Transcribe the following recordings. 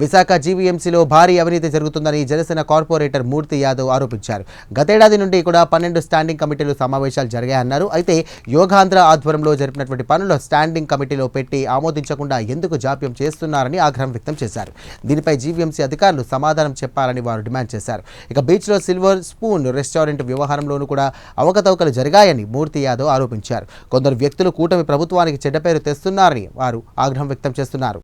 విశాఖ జీవీఎంసీలో భారీ అవినీతి జరుగుతుందని జనసేన కార్పొరేటర్ మూర్తి యాదవ్ ఆరోపించారు. గతేడాది నుండి కూడా పన్నెండు స్టాండింగ్ కమిటీలు సమావేశాలు జరిగాయన్నారు. అయితే యోగాంధ్ర ఆధ్వర్యంలో జరిపినటువంటి పనులు స్టాండింగ్ కమిటీలో పెట్టి ఆమోదించకుండా ఎందుకు జాప్యం చేస్తున్నారని ఆగ్రహం వ్యక్తం చేశారు. దీనిపై జీవీఎంసీ అధికారులు సమాధానం చెప్పాలని వారు డిమాండ్ చేశారు. ఇక బీచ్లో సిల్వర్ స్పూన్ రెస్టారెంట్ వ్యవహారంలోనూ కూడా అవకతవకలు జరిగాయని మూర్తి యాదవ్ ఆరోపించారు. కొందరు వ్యక్తులు కూటమి ప్రభుత్వానికి చెడ్డ పేరు తెస్తున్నారని వారు ఆగ్రహం వ్యక్తం చేస్తున్నారు.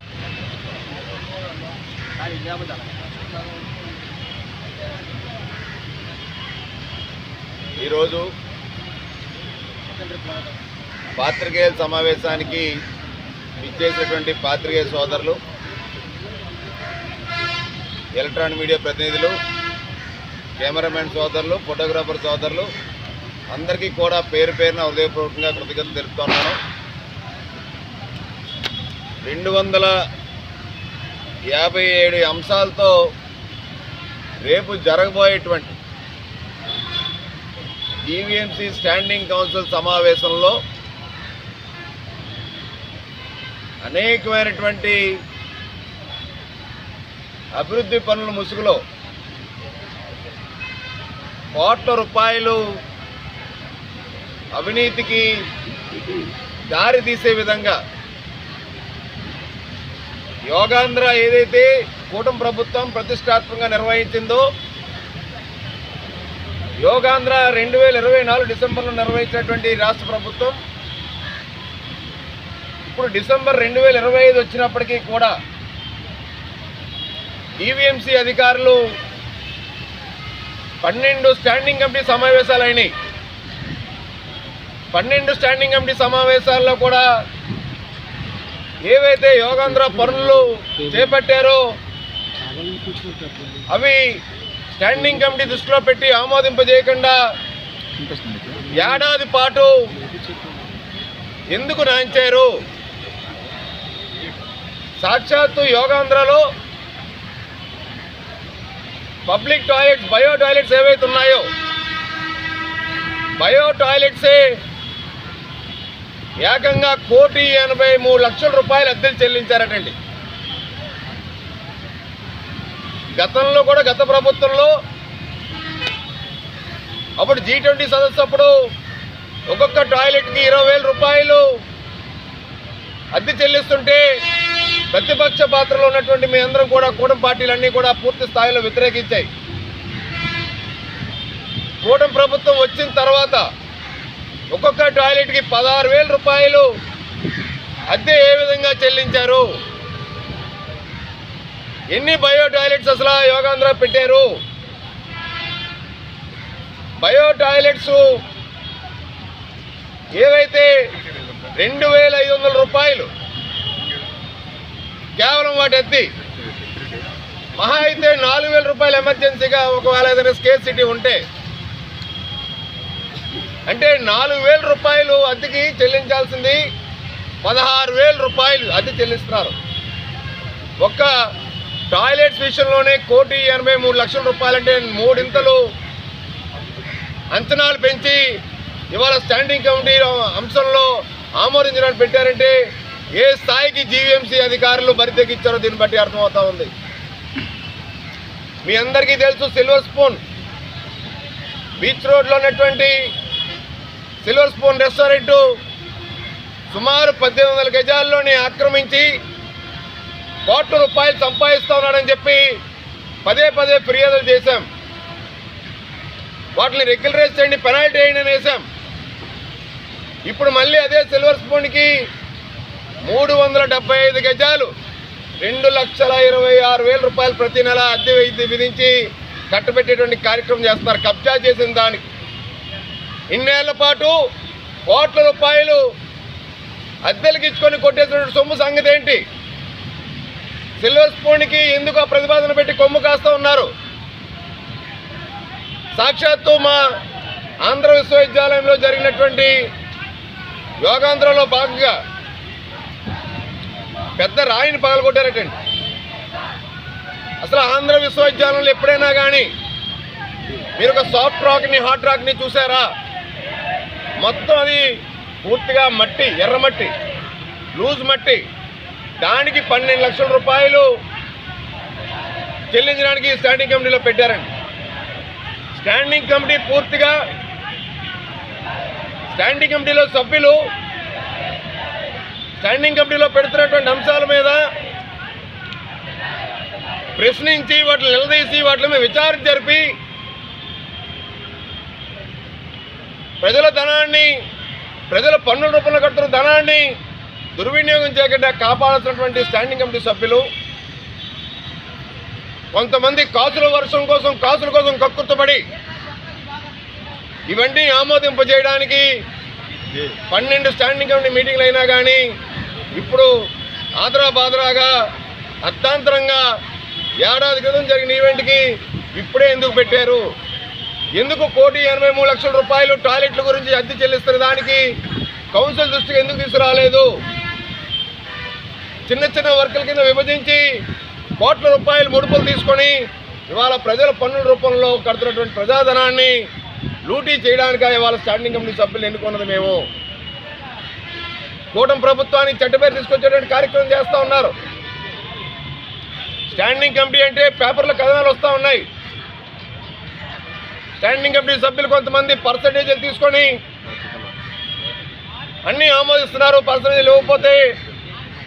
ఈరోజు పాత్రికేయుల సమావేశానికి ఇచ్చేసినటువంటి పాత్రికేయ సోదరులు ఎలక్ట్రానిక్ మీడియా ప్రతినిధులు కెమెరామెన్ సోదరులు ఫోటోగ్రాఫర్ సోదరులు అందరికీ కూడా పేరు పేరున హృదయపూర్వకంగా కృతజ్ఞతలు తెలుపుతున్నాను. రెండు వందల యాభై ఏడు అంశాలతో రేపు జరగబోయేటువంటి ఈవీఎంసీ స్టాండింగ్ కౌన్సిల్ సమావేశంలో అనేకమైనటువంటి అభివృద్ధి పనుల ముసుగులో కోట్ల రూపాయలు అవినీతికి దారి తీసే విధంగా యోగాంధ్ర ఏదైతే కూటమి ప్రభుత్వం ప్రతిష్టాత్మకంగా నిర్వహించిందో యోగాంధ్ర రెండు వేల ఇరవై నాలుగు డిసెంబర్లో నిర్వహించినటువంటి రాష్ట్ర ప్రభుత్వం ఇప్పుడు డిసెంబర్ రెండు వేల ఇరవై ఐదు వచ్చినప్పటికీ కూడా ఈవీఎంసీ అధికారులు పన్నెండు స్టాండింగ్ కమిటీ సమావేశాలు అయినాయి. పన్నెండు స్టాండింగ్ కమిటీ సమావేశాల్లో కూడా ఏవైతే యోగాంధ్ర పనులు చేపట్టారో అవి స్టాండింగ్ కమిటీ దృష్టిలో పెట్టి ఆమోదింపజేయకుండా ఏడాది పాటు ఎందుకు నాంచారు? సాక్షాత్తు యోగాంధ్రలో పబ్లిక్ టాయిలెట్స్ బయో టాయిలెట్స్ ఏవైతే ఉన్నాయో బయో టాయిలెట్సే ఏకంగా కోటి ఎనభై మూడు లక్షల రూపాయలు అద్దెలు చెల్లించారటండి. గతంలో కూడా గత ప్రభుత్వంలో అప్పుడు జీ ట్వంటీ సదస్సు అప్పుడు ఒక్కొక్క టాయిలెట్కి ఇరవై వేల రూపాయలు అద్దె చెల్లిస్తుంటే ప్రతిపక్ష పాత్రలో ఉన్నటువంటి మీ అందరం కూడా కూటమి పార్టీలన్నీ కూడా పూర్తి స్థాయిలో వ్యతిరేకించాయి. కూటమి ప్రభుత్వం వచ్చిన తర్వాత ఒక్కొక్క టాయిలెట్కి పదహారు వేల రూపాయలు. అద్దె ఏ విధంగా చెల్లించారు? ఎన్ని బయో టాయిలెట్స్ అసలు యోగాంధ్ర పెట్టారు? బయో టాయిలెట్స్ ఏవైతే రెండు వేల ఐదు వందల రూపాయలు కేవలం వాటి అద్దె. మహా అయితే నాలుగు వేల రూపాయలు ఎమర్జెన్సీగా ఒకవేళ ఏదైనా స్కేర్ సిటీ ఉంటే అంటే నాలుగు వేల రూపాయలు అద్దెకి చెల్లించాల్సింది పదహారు వేల రూపాయలు అద్దె చెల్లిస్తున్నారు. ఒక్క టాయిలెట్స్ విషయంలోనే కోటి ఎనభై మూడు లక్షల రూపాయలు అంటే మూడింతలు అంచనాలు పెంచి ఇవాళ స్టాండింగ్ కమిటీ అంశంలో ఆమోదించడానికి పెట్టారంటే ఏ స్థాయికి జీవీఎంసీ అధికారులు బరితెక్కిచ్చారో దీన్ని బట్టి అర్థమవుతా ఉంది. మీ అందరికీ తెలుసు సిల్వర్ స్పూన్. బీచ్ రోడ్లో ఉన్నటువంటి సిల్వర్ స్పూన్ రెస్టారెంట్ సుమారు పద్దెనిమిది వందల గజాల్లోనే ఆక్రమించి కోట్ల రూపాయలు సంపాదిస్తూ ఉన్నాడని చెప్పి పదే పదే ఫిర్యాదులు చేశాం. వాటిని రెగ్యులరైజ్ చేయండి పెనాల్టీ వేయండి అని వేసాం ఇప్పుడు మళ్ళీ అదే సిల్వర్ స్పూన్కి మూడు వందల డెబ్బై ఐదు గజాలు రెండు లక్షల ఇరవై ఆరు వేల రూపాయలు ప్రతి నెల అద్దె విధించి కట్టబెట్టేటువంటి కార్యక్రమం చేస్తున్నారు. కబ్జా చేసిన దానికి ఇన్నేళ్ళ పాటు కోట్ల రూపాయలు అద్దెలకు ఇచ్చుకొని కొట్టేసినటువంటి సొమ్ము సంగతి ఏంటి? సిల్వర్ స్పూన్కి ఎందుకు ఆ ప్రతిపాదన పెట్టి కొమ్ము కాస్తూ ఉన్నారు? సాక్షాత్తు మా ఆంధ్ర విశ్వవిద్యాలయంలో జరిగినటువంటి యోగాంధ్రలో భాగంగా పెద్ద రాయిని పగలగొట్టారటండి. అసలు ఆంధ్ర విశ్వవిద్యాలయంలో ఎప్పుడైనా కానీ మీరు ఒక సాఫ్ట్ రాక్ని హాట్ రాక్ని చూసారా? మొత్తం అది పూర్తిగా మట్టి ఎర్రమట్టి లూజ్ మట్టి. దానికి పన్నెండు లక్షల రూపాయలు చెల్లించడానికి స్టాండింగ్ కమిటీలో పెట్టారండి. స్టాండింగ్ కమిటీ పూర్తిగా స్టాండింగ్ కమిటీలో సభ్యులు స్టాండింగ్ కమిటీలో పెడుతున్నటువంటి అంశాల మీద ప్రశ్నించి వాటిని నిలదీసి వాటి మీద విచారణ జరిపి ప్రజల ధనాన్ని ప్రజల పన్నుల రూపంలో కడుతున్న ధనాన్ని దుర్వినియోగం చేయకుండా కాపాడాల్సినటువంటి స్టాండింగ్ కమిటీ సభ్యులు కొంతమంది కాసుల వర్షం కోసం కాసుల కోసం కక్కుర్తపడి ఇవన్నీ ఆమోదింపజేయడానికి పన్నెండు స్టాండింగ్ కమిటీ మీటింగ్లు అయినా కానీ ఇప్పుడు ఆదరా బాదరాగా అర్థాంతరంగా ఏడాది క్రితం జరిగిన ఈవెంట్కి ఇప్పుడే ఎందుకు పెట్టారు? ఎందుకు కోటి ఎనభై మూడు లక్షల రూపాయలు టాయిలెట్ల గురించి అద్దె చెల్లిస్తున్న దానికి కౌన్సిల్ దృష్టికి ఎందుకు తీసుకురాలేదు? చిన్న చిన్న వర్కుల కింద విభజించి కోట్ల రూపాయలు ముడుపులు తీసుకొని ఇవాళ ప్రజల పన్నుల రూపంలో కడుతున్నటువంటి ప్రజాధనాన్ని లూటీ చేయడానికి ఇవాళ స్టాండింగ్ కమిటీ సభ్యులు ఎన్నుకున్నది మేము. కూటమి ప్రభుత్వానికి చెడ్డపేరు తీసుకొచ్చేటువంటి కార్యక్రమం చేస్తూ ఉన్నారు. స్టాండింగ్ కమిటీ అంటే పేపర్లో కథనాలు వస్తూ ఉన్నాయి. స్టాండింగ్ కమిటీ సభ్యులు కొంతమంది పర్సంటేజీలు తీసుకొని అన్నీ ఆమోదిస్తున్నారు. పర్సంటేజీలు ఇవ్వకపోతే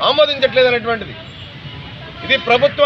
ఆమోదించట్లేదు అనేటువంటిది. ఇది ప్రభుత్వం